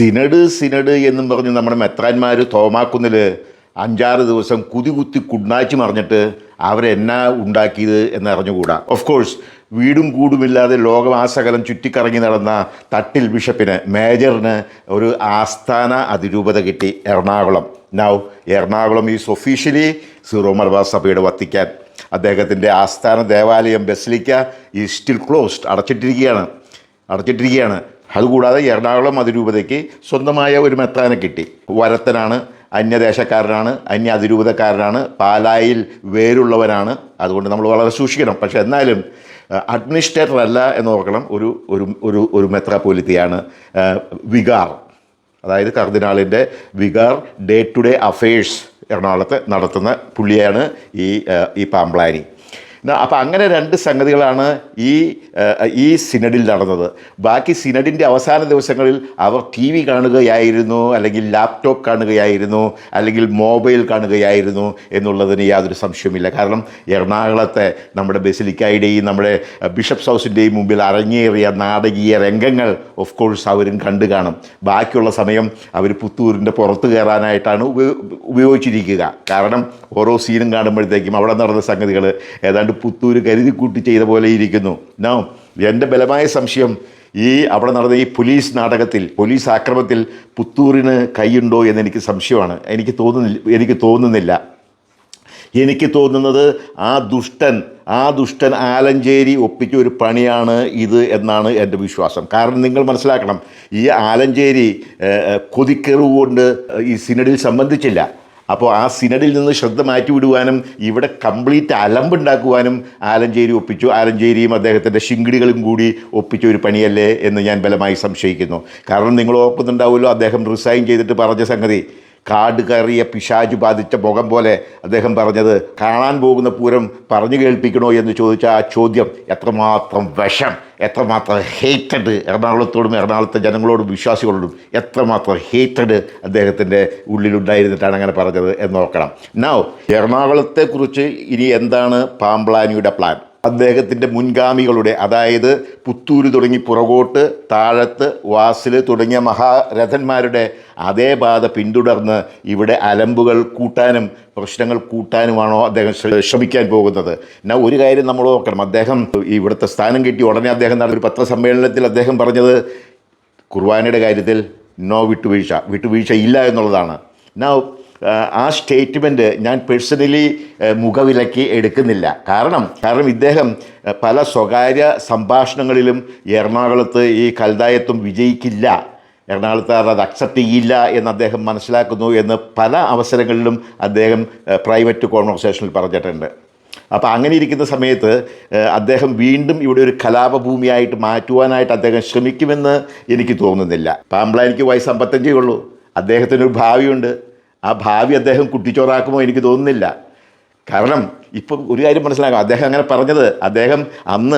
Synod synod എന്നും പറഞ്ഞ് നമ്മുടെ മെത്രാന്മാർ തോമാക്കുന്നിൽ അഞ്ചാറ് ദിവസം കുതി കുത്തി കുണ്ണാച്ചി മറിഞ്ഞിട്ട് അവരെന്നാ ഉണ്ടാക്കിയത് എന്നറിഞ്ഞുകൂടാ. ഓഫ് കോഴ്സ് വീടും കൂടുമില്ലാതെ ലോകമാസകലം ചുറ്റിക്കറങ്ങി നടന്ന തട്ടിൽ ബിഷപ്പിന് മേജറിന് ഒരു ആസ്ഥാന അതിരൂപത കിട്ടി Ernakulam. Now Ernakulam is officially Syro Malabar സഭയുടെ വത്തിക്കാൻ അദ്ദേഹത്തിന്റെ ആസ്ഥാന ദേവാലയം ബസിലിക്ക ഈ സ്റ്റിൽ ക്ലോസ്ഡ് അടച്ചിട്ടിരിക്കുകയാണ്. അടച്ചിട്ടിരിക്കുകയാണ്. അതുകൂടാതെ എറണാകുളം അതിരൂപതയ്ക്ക് സ്വന്തമായ ഒരു മെത്രാനെ കിട്ടി. വരത്തനാണ് അന്യദേശക്കാരനാണ് അന്യ അതിരൂപതക്കാരനാണ് പാലായിൽ വേരുള്ളവനാണ്. അതുകൊണ്ട് നമ്മൾ വളരെ സൂക്ഷിക്കണം. പക്ഷേ എന്നാലും അഡ്മിനിസ്ട്രേറ്റർ അല്ല എന്ന് നോക്കണം ഒരു ഒരു ഒരു ഒരു മെത്രാപോലിത്തിയാണ് വികാർ. അതായത് കർദിനാളിന്റെ vicar day to day affairs എറണാകുളത്ത് നടത്തുന്ന പുള്ളിയാണ് ഈ ഈ പാമ്പ്ലാനി അപ്പം അങ്ങനെ രണ്ട് സംഗതികളാണ് ഈ ഈ സിനഡിൽ നടന്നത്. ബാക്കി സിനഡിന്റെ അവസാന ദിവസങ്ങളിൽ അവർ ടി വി കാണുകയായിരുന്നു അല്ലെങ്കിൽ ലാപ്ടോപ്പ് കാണുകയായിരുന്നു അല്ലെങ്കിൽ മൊബൈൽ കാണുകയായിരുന്നു എന്നുള്ളതിന് യാതൊരു സംശയവുമില്ല. കാരണം എറണാകുളത്തെ നമ്മുടെ ബെസിലിക്കായുടെയും നമ്മുടെ ബിഷപ്സ് ഹൗസിന്റെയും മുമ്പിൽ അരങ്ങേറിയ നാടകീയ രംഗങ്ങൾ ഓഫ് കോഴ്സ് അവരും കണ്ടു കാണും. ബാക്കിയുള്ള സമയം അവർ പുത്തൂരിന്റെ പുറത്ത് കയറാനായിട്ടാണ് ഉപയോഗിച്ചിരിക്കുക. കാരണം ഓരോ സീനും കാണുമ്പോഴത്തേക്കും അവിടെ നടന്ന സംഗതികൾ ഏതാണ്ട് പുത്തൂര് കരുതിക്കൂട്ടി ചെയ്ത പോലെ ഇരിക്കുന്നു. നോ എന്റെ ബലമായ സംശയം ഈ അവിടെ നടന്ന ഈ പോലീസ് നാടകത്തിൽ പോലീസ് ആക്രമത്തിൽ പുത്തൂരിന് കൈയുണ്ടോ എന്ന് എനിക്ക് സംശയമാണ്. എനിക്ക് തോന്നുന്നില്ല എനിക്ക് തോന്നുന്നില്ല. എനിക്ക് തോന്നുന്നത് ആ ദുഷ്ടൻ ആ ദുഷ്ടൻ ആലഞ്ചേരി ഒപ്പിച്ച ഒരു പണിയാണ് ഇത് എന്നാണ് എന്റെ വിശ്വാസം. കാരണം നിങ്ങൾ മനസ്സിലാക്കണം ഈ ആലഞ്ചേരി കൊതിക്കെറിവ് കൊണ്ട് ഈ സിനഡിൽ സംബന്ധിച്ചില്ല. അപ്പോൾ ആ സിനഡിൽ നിന്ന് ശ്രദ്ധ മാറ്റി വിടുവാനും ഇവിടെ കംപ്ലീറ്റ് അലമ്പുണ്ടാക്കുവാനും ആലഞ്ചേരി ഒപ്പിച്ചു. ആലഞ്ചേരിയും അദ്ദേഹത്തിന്റെ ശിങ്കിടികളും കൂടി ഒപ്പിച്ച ഒരു പണിയല്ലേ എന്ന് ഞാൻ ബലമായി സംശയിക്കുന്നു. കാരണം നിങ്ങൾ ഓർക്കുന്നുണ്ടാവുമല്ലോ അദ്ദേഹം റിസൈൻ ചെയ്തിട്ട് പറഞ്ഞ സംഗതി. കാട് കയറിയ പിശാജ് ബാധിച്ച മുഖം പോലെ അദ്ദേഹം പറഞ്ഞത് കാണാൻ പോകുന്ന പൂരം പറഞ്ഞു കേൾപ്പിക്കണോ എന്ന് ചോദിച്ച ആ ചോദ്യം എത്രമാത്രം വിഷം എത്രമാത്രം ഹേറ്റഡ് എറണാകുളത്തോടും എറണാകുളത്തെ ജനങ്ങളോടും വിശ്വാസികളോടും എത്രമാത്രം ഹേറ്റഡ് അദ്ദേഹത്തിന്റെ ഉള്ളിലുണ്ടായിരുന്നിട്ടാണ് അങ്ങനെ പറഞ്ഞത് എന്ന് നോക്കണം നൗ എറണാകുളത്തെക്കുറിച്ച് ഇനി എന്താണ് പാമ്പ്ലാനിയുടെ പ്ലാൻ അദ്ദേഹത്തിന്റെ മുൻഗാമികളുടെ അതായത് പുത്തൂര് തുടങ്ങി പുറകോട്ട് താഴത്ത് വാസിൽ തുടങ്ങിയ മഹാരഥന്മാരുടെ അതേ പാത പിന്തുടർന്ന് ഇവിടെ അലമ്പുകൾ കൂട്ടാനും പ്രശ്നങ്ങൾ കൂട്ടാനുമാണോ അദ്ദേഹം ശ്രമിക്കാൻ പോകുന്നത്. എന്നാൽ ഒരു കാര്യം നമ്മൾ നോക്കണം അദ്ദേഹം ഇവിടുത്തെ സ്ഥാനം കിട്ടി ഉടനെ അദ്ദേഹം നടന്ന ഒരു പത്രസമ്മേളനത്തിൽ അദ്ദേഹം പറഞ്ഞത് കുർബാനയുടെ കാര്യത്തിൽ നോ വിട്ടുവീഴ്ച വിട്ടുവീഴ്ച ഇല്ല എന്നുള്ളതാണ്. നൗ ആ സ്റ്റേറ്റ്മെന്റ് ഞാൻ പേഴ്സണലി മുഖവിലക്കി എടുക്കുന്നില്ല. കാരണം കാരണം ഇദ്ദേഹം പല സ്വകാര്യ സംഭാഷണങ്ങളിലും എറണാകുളത്ത് ഈ കൽതായത്വം വിജയിക്കില്ല. എറണാകുളത്തുകാർ അത് അക്സെപ്റ്റ് ചെയ്യില്ല എന്ന് അദ്ദേഹം മനസ്സിലാക്കുന്നു എന്ന് പല അവസരങ്ങളിലും അദ്ദേഹം പ്രൈവറ്റ് കോൺവെർസേഷനിൽ പറഞ്ഞിട്ടുണ്ട്. അപ്പോൾ അങ്ങനെ ഇരിക്കുന്ന സമയത്ത് അദ്ദേഹം വീണ്ടും ഇവിടെ ഒരു കലാപഭൂമിയായിട്ട് മാറ്റുവാനായിട്ട് അദ്ദേഹം ശ്രമിക്കുമെന്ന് എനിക്ക് തോന്നുന്നില്ല. പാമ്പ്ലാനിക്ക് വയസ്സ് അമ്പത്തഞ്ചേ ഉള്ളൂ. അദ്ദേഹത്തിനൊരു ഭാവിയുണ്ട്. ആ ഭാവി അദ്ദേഹം കുട്ടിച്ചോറാക്കുമോ എനിക്ക് തോന്നുന്നില്ല. കാരണം ഇപ്പം ഒരു കാര്യം മനസ്സിലാക്കാം. അദ്ദേഹം അങ്ങനെ പറഞ്ഞത്. അദ്ദേഹം അന്ന്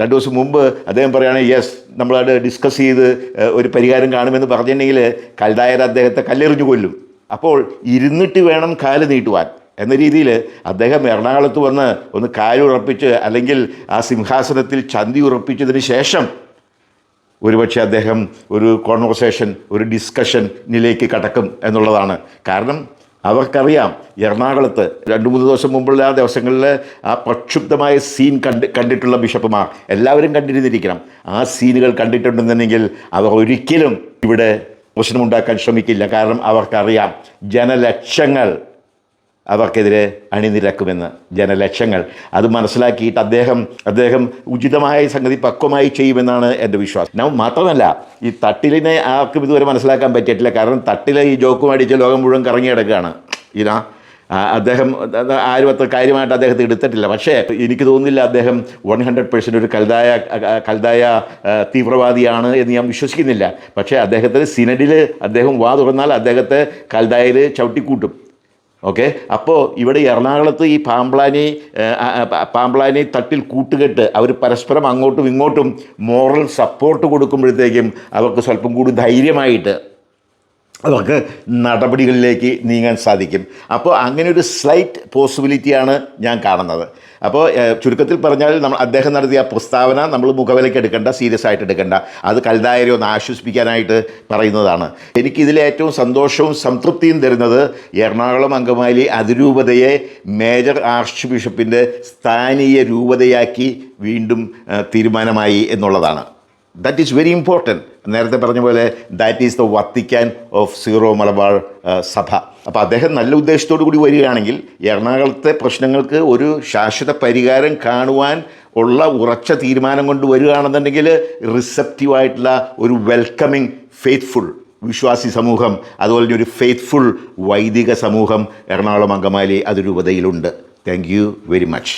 രണ്ട് ദിവസം മുമ്പ് അദ്ദേഹം പറയുകയാണെങ്കിൽ യെസ് നമ്മളത് ഡിസ്കസ് ചെയ്ത് ഒരു പരിഹാരം കാണുമെന്ന് പറഞ്ഞിട്ടുണ്ടെങ്കിൽ കൽതായർ അദ്ദേഹത്തെ കല്ലെറിഞ്ഞു കൊല്ലും. അപ്പോൾ ഇരുന്നിട്ട് വേണം കാൽ നീട്ടുവാൻ. എന്ന രീതിയിൽ അദ്ദേഹം എറണാകുളത്ത് വന്ന് ഒന്ന് കാലുറപ്പിച്ച് അല്ലെങ്കിൽ ആ സിംഹാസനത്തിൽ ചന്തി ഉറപ്പിച്ചതിന് ശേഷം ഒരുപക്ഷെ അദ്ദേഹം ഒരു കോൺവെർസേഷൻ ഒരു ഡിസ്കഷനിലേക്ക് കടക്കും എന്നുള്ളതാണ്. കാരണം അവർക്കറിയാം എറണാകുളത്ത് രണ്ട് മൂന്ന് ദിവസം മുമ്പുള്ള ആ ദിവസങ്ങളിൽ ആ പ്രക്ഷുബ്ധമായ സീൻ കണ്ട് കണ്ടിട്ടുള്ള ബിഷപ്പുമാർ എല്ലാവരും കണ്ടിരുന്നിരിക്കണം. ആ സീനുകൾ കണ്ടിട്ടുണ്ടെന്നുണ്ടെങ്കിൽ അവർ ഒരിക്കലും ഇവിടെ പ്രശ്നമുണ്ടാക്കാൻ ശ്രമിക്കില്ല. കാരണം അവർക്കറിയാം ജനലക്ഷങ്ങൾ അവർക്കെതിരെ അണിനിരക്കുമെന്ന് ജനലക്ഷങ്ങൾ അത് മനസ്സിലാക്കിയിട്ട് അദ്ദേഹം അദ്ദേഹം ഉചിതമായ സംഗതി പക്വമായി ചെയ്യുമെന്നാണ് എന്റെ വിശ്വാസം. ഞാൻ മാത്രമല്ല ഈ തട്ടിലിനെ ആർക്കും ഇതുവരെ മനസ്സിലാക്കാൻ പറ്റിയിട്ടില്ല. കാരണം തട്ടിലെ ഈ ജോക്കും അടിച്ച് ലോകം മുഴുവൻ കറങ്ങി കിടക്കുകയാണ് ഇതാ അദ്ദേഹം ആരും അത്ര കാര്യമായിട്ട് അദ്ദേഹത്തെ എടുത്തിട്ടില്ല. പക്ഷേ എനിക്ക് തോന്നുന്നില്ല അദ്ദേഹം വൺ ഹൺഡ്രഡ് പേഴ്സന്റ് ഒരു കൽതായ കൽതായ തീവ്രവാദിയാണ് എന്ന് ഞാൻ വിശ്വസിക്കുന്നില്ല. പക്ഷേ അദ്ദേഹത്തിന് സിനഡിൽ അദ്ദേഹം വാ തുറന്നാൽ അദ്ദേഹത്തെ കൽതായയിൽ ചവിട്ടിക്കൂട്ടും. ഓക്കെ? അപ്പോൾ ഇവിടെ എറണാകുളത്ത് ഈ പാമ്പ്ലാനി പാമ്പ്ലാനി തട്ടിൽ കൂട്ടുകെട്ട് അവർ പരസ്പരം അങ്ങോട്ടും ഇങ്ങോട്ടും മോറൽ സപ്പോർട്ട് കൊടുക്കുമ്പോഴത്തേക്കും അവർക്ക് സ്വല്പം കൂടി ധൈര്യമായിട്ട് അവർക്ക് നടപടികളിലേക്ക് നീങ്ങാൻ സാധിക്കും. അപ്പോൾ അങ്ങനെ ഒരു സ്ലൈറ്റ് പോസിബിലിറ്റിയാണ് ഞാൻ കാണുന്നത്. അപ്പോൾ ചുരുക്കത്തിൽ പറഞ്ഞാൽ നമ്മൾ അദ്ദേഹം നടത്തിയ പ്രസ്താവന നമ്മൾ മുഖവിലയ്ക്ക് എടുക്കേണ്ട സീരിയസ് ആയിട്ട് എടുക്കേണ്ട. അത് കൽദായരെ ഒന്ന് ആശ്വസിപ്പിക്കാനായിട്ട് പറയുന്നതാണ്. എനിക്കിതിൽ ഏറ്റവും സന്തോഷവും സംതൃപ്തിയും തരുന്നത് എറണാകുളം അങ്കമാലി അതിരൂപതയെ മേജർ ആർച്ച് ബിഷപ്പിന്റെ സ്ഥാനീയ രൂപതയാക്കി വീണ്ടും തീരുമാനമായി എന്നുള്ളതാണ്. ദാറ്റ് ഈസ് വെരി ഇമ്പോർട്ടന്റ് നേരത്തെ പറഞ്ഞ പോലെ that is the Vatican of Syro Malabar സഭ അപ്പോൾ അദ്ദേഹം നല്ല ഉദ്ദേശത്തോടു കൂടി വരികയാണെങ്കിൽ എറണാകുളത്തെ പ്രശ്നങ്ങൾക്ക് ഒരു ശാശ്വത പരിഹാരം കാണുവാൻ ഉള്ള ഉറച്ച തീരുമാനം കൊണ്ട് വരികയാണെന്നുണ്ടെങ്കിൽ റിസപ്റ്റീവായിട്ടുള്ള ഒരു വെൽക്കമിങ് ഫെയ്ത്ത്ഫുൾ വിശ്വാസി സമൂഹം അതുപോലെ തന്നെ ഒരു ഫെയ്ത്ത്ഫുൾ വൈദിക സമൂഹം എറണാകുളം അങ്കമാലി അതിരൂപതയിലുണ്ട് താങ്ക് യു വെരി മച്ച്